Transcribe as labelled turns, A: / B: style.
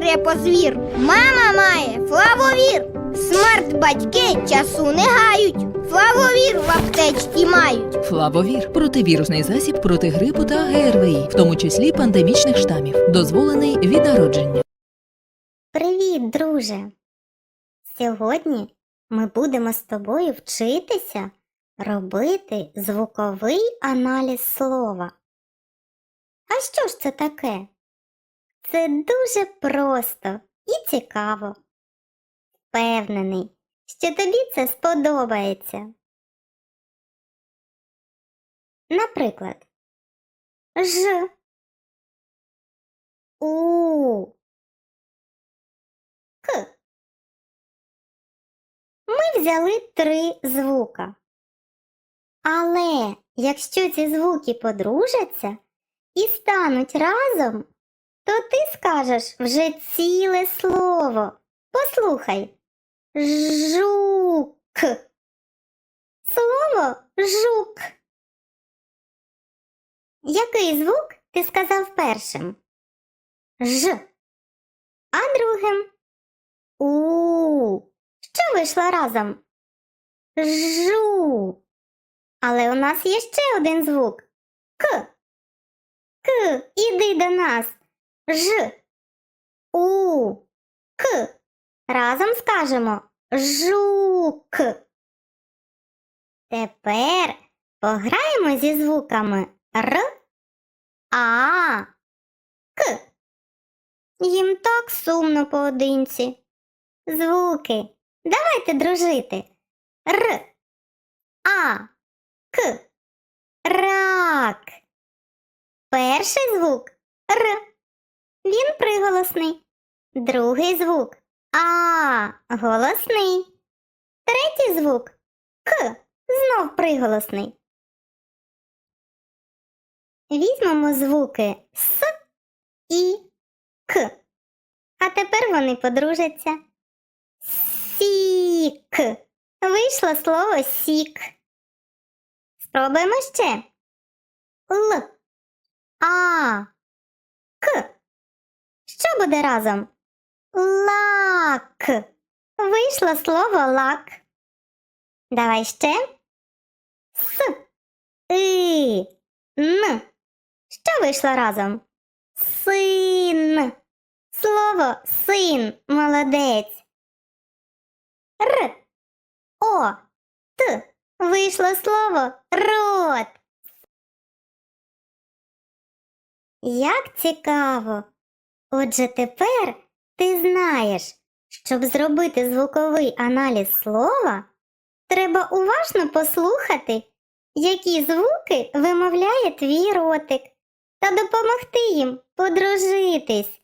A: репозвір. Мама має флавовір. Смарт батьки часу не гають. Флавовір в аптечці мають.
B: Флавовір противірусний засіб проти грипу та ГРВІ, в тому числі пандемічних штамів, дозволений від народження.
C: Привіт, друже! Сьогодні ми будемо з тобою вчитися робити звуковий аналіз слова. А що ж це таке? Це дуже просто і цікаво. Впевнений, що тобі це сподобається. Наприклад, Ж. У. К. Ми взяли три звука. Але якщо ці звуки подружаться і стануть разом, то ти скажеш вже ціле слово. Послухай. Жук. Слово жук. Який звук ти сказав першим? Ж. А другим? У. Що вийшло разом? Жу. Але у нас є ще один звук. К. К. Іди до нас. Ж. У. К. Разом скажемо жук. Тепер пограємо зі звуками Р, А, К. Їм так сумно поодинці. Звуки. Давайте дружити. Р. А. К. Рак. Перший звук Р. Він приголосний. Другий звук А. Голосний. Третій звук К. Знов приголосний. Візьмемо звуки С і К. А тепер вони подружаться. Сік. Вийшло слово сік. Спробуємо ще. Л. А. К. Що буде разом? Лак. Вийшло слово лак. Давай ще. С. И. Н. Що вийшло разом? Син. Слово син. Молодець. Р. О. Т. Вийшло слово рот. Як цікаво. Отже, тепер ти знаєш, щоб зробити звуковий аналіз слова, треба уважно послухати, які звуки вимовляє твій ротик, та допомогти їм подружитись.